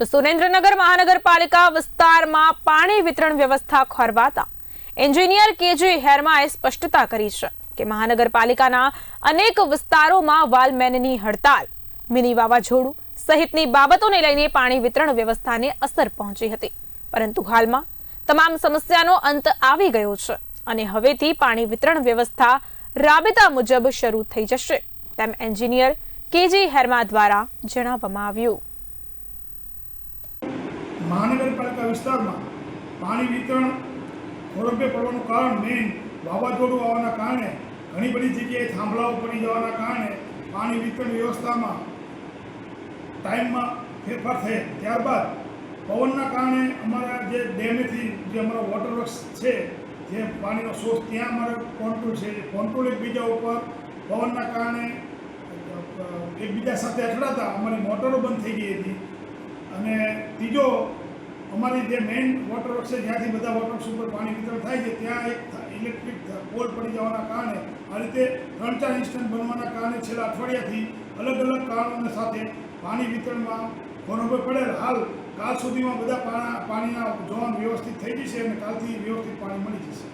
તો સુરેન્દ્રનગર મહાનગરપાલિકા વિસ્તારમાં પાણી વિતરણ વ્યવસ્થા ખોરવાતા. એન્જિનિયર કેજી હેરમાએ સ્પષ્ટતા કરી છે કે મહાનગરપાલિકાના અનેક વિસ્તારોમાં વાલમેનની હડતાલ, મિની વાવાઝોડું સહિતની બાબતોને લઈને પાણી વિતરણ વ્યવસ્થાને અસર પહોંચી હતી. પરંતુ હાલમાં તમામ સમસ્યાનો અંત આવી ગયો છે અને હવેથી પાણી વિતરણ વ્યવસ્થા રાબેતા મુજબ શરૂ થઈ જશે, તેમ એન્જિનિયર કેજી હેરમા દ્વારા જણાવવામાં આવ્યું. મહાનગરપાલિકા વિસ્તારમાં પાણી વિતરણ ખોરંભે પડવાનું કારણ મેઇન વાવાઝોડું આવવાના કારણે ઘણી બધી જગ્યાએ થાંભલાઓ પડી જવાના કારણે પાણી વિતરણ વ્યવસ્થામાં ટાઈમમાં ફેરફાર થયા. ત્યારબાદ પવનના કારણે અમારા જે ડેમેથી જે અમારો વોટર વર્ક્સ છે, જે પાણીનો સોર્સ ત્યાં અમારો કોન્ટ્રોલ છે. એ કોન્ટ્રોલ એકબીજા ઉપર, પવનના કારણે એકબીજા સાથે અથડાતા અમારી મોટરો બંધ થઈ ગઈ હતી. અને ત્રીજો અમારી જે મેઇન વોટર વર્ક છે, જ્યાંથી બધા વોટર ઉપર પાણી વિતરણ થાય છે, ત્યાં એક ઇલેક્ટ્રિક પોલ પડી જવાના કારણે, આ રીતે ત્રણ ચાર ઇન્સ્ટન્ટ બનવાના કારણે છેલ્લા અઠવાડિયાથી અલગ અલગ કારણોને સાથે પાણી વિતરણમાં ઘણો પડેલ. હાલ, કાલ સુધીમાં બધા પાણા, પાણીના જોવાનું વ્યવસ્થિત થઈ જશે અને કાલથી વ્યવસ્થિત પાણી મળી જશે.